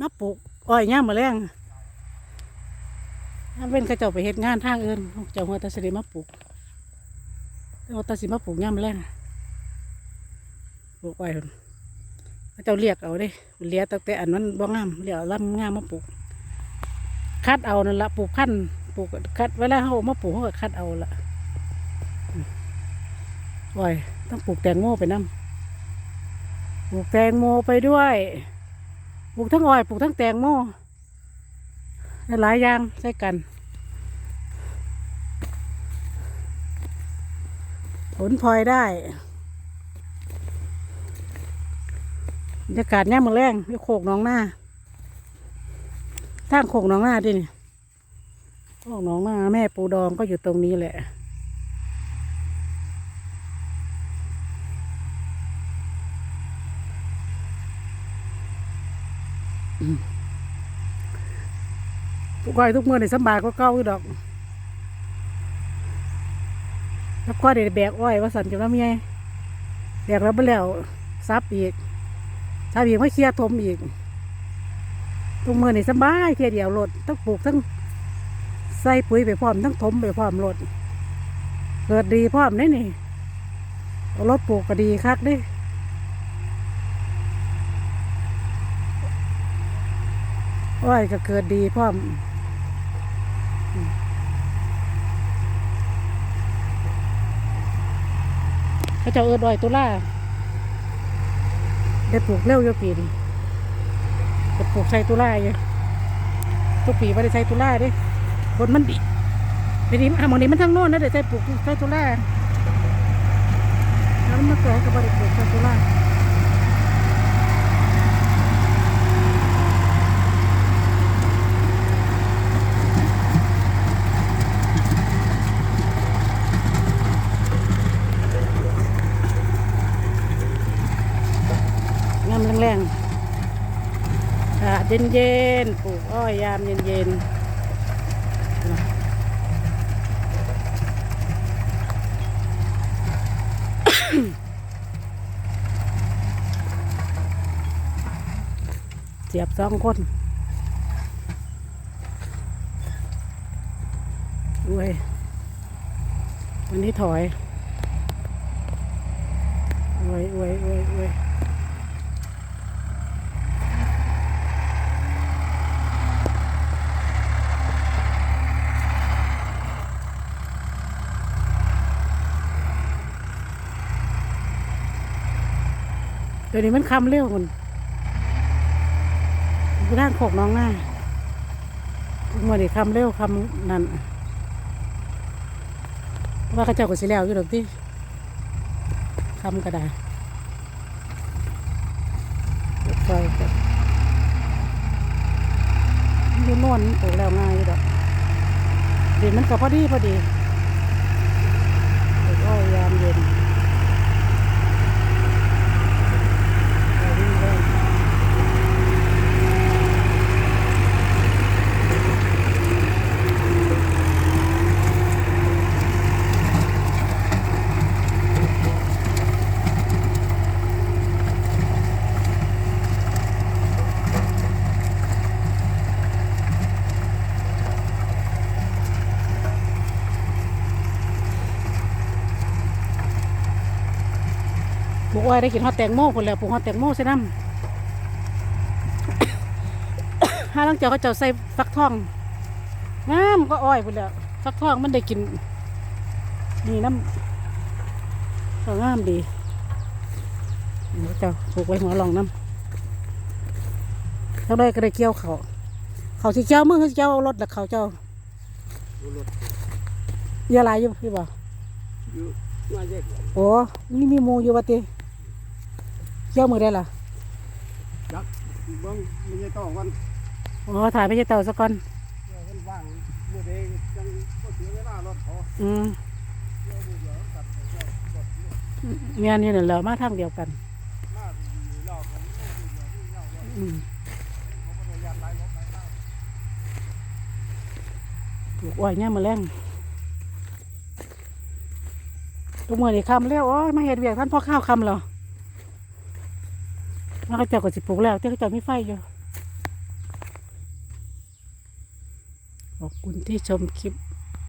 มาปลูกอ้อยย่ามมาแรงถ้าเป็นเขาเจ้าไปเฮ็ดงานทางอื่นเจ้าหัวตาสิได้มาปลูกเอาตาสิมาปลูกย่ามมาแรงปลูกอ้อยเขาเจ้าเรียกเอาเด้เลียตั้งแต่อันนั้นบ่งามเรียลำงามมาปลูกคัดเอานั่นละปลูกพันปลูกคัดเวลาเขามาปลูกเขาก็คัดเอาละอืมอ้อยต้องปลูกแตงโมไปนํปลูกแตงโมไปด้วย ปลูกทั้งอ้อยปลูกทั้งแตงโมหลายอย่างใส่กันผลพลอยได้บรรยากาศแง่มือแรงที่โคกน้องหน้าทางโคกน้องหน้าดินี่โคกน้องหน้าแม่ปูดองก็อยู่ตรงนี้แหละ ปลูกอ้อยทุกมือในสบายก็เก้าอยู่ดอกแล้วก็เดี๋ยวแบกอ้อยว่าสันจะว่ามีไงแบกแล้วไปแล้วซับอีกซับอีกไม่เคลียร์ทมอีกทุกมือในสบายเทียร์เดียวรถต้องปลูกทั้งใส่ปุ๋ยไปพร้อมทั้งถมไปพร้อมรถเกิดดีพร้อมได้นี่รถปลูกก็ดีคักด้ อ้อยก็เกิดดีพร้อมอืมเขาเจะเอิดอ้อยตุล่าได้ปลูกเร็วอยู่ปีนี้จะปลูกใส่ตุล่าอยู่ทุกปีไม่ได้ใช้ตุล่าเดิผลมันดีปีนี้อะหมองนี้มันทั้งโน่นนะเดี๋ยวใช้ปลูกใช้ตุล่าแล้วมันมาเกิดก็ไม่ได้ปลูกใช้ตุล่า งามแรงๆ อากาศเย็นๆ ปลูกอ้อยยามเย็นๆ เสียบสองคนด้วยวันนี้ถอยอวยอวยอวยอวย เดี๋ยวนี้มันคำเร็วคนไปด้านโขกน้องหน้าทุกมื่อนี่คำเร็วคำนั่นว่าเขาเจ้าก็สิแล้วอยู่ดอกที่คำก็ได้รถไฟก็มันอยู่โน่นมันปลูกแล้วง่ายอยู่ดอกดินมันก็พอดีพอดีปลูกอ้อยยามเย็น ปลูก อ้อยได้กินฮอดแตงโมคนแล้วปลูกฮอดแตงโมใส่น้ำห้าลังเจ้าเขาเจ้าใส่ฟักทองงามก็อ้อยคนแล้วฟักทองมันได้กินนี่น้ำก็งามดีเดี๋ยวเจ้าปลูกไว้หัวลองน้ำเท่าไรก็ได้เกี่ยวเขาเขาสิเจ้ามึงเขาสิเจ้าเอารถแล้วเขาเจ้าดูรถเยอะหลายอยู่พี่บอกอยู่มาเด็กโอ้นี่มีหมูอยู่วะติ เกี่ยวมือได้ล่ะจักเบิ้งไม่ใช่ต้องกันอ๋อถ่ายไปเจ้าเต่าซะก่อนเดี๋ยวมันว่างเมื่อใดจังก็เสียเวลารถเขาอืมเดี๋ยวดูเดี๋ยวกลับไปเจ้ารถเนี่ยเมียนี่นั่นแหละมาทางเดียวกัน มาดีๆรอบกันเดี๋ยวนี่เจ้าว่าอืมเขาก็เลยยันไล่รถไล่ล่าปลูกอ้อยเนี่ยามมาแรงทุกมื่อนี่คำแล้วโอ้ยมาเห็ดเวียกท่านพ่อข้าวคำเหรอ แล้วก็เจอกับสิปลูกแล้วเจ้าก็เจ้ามีไฟอยู่ขอบคุณที่ชมคลิป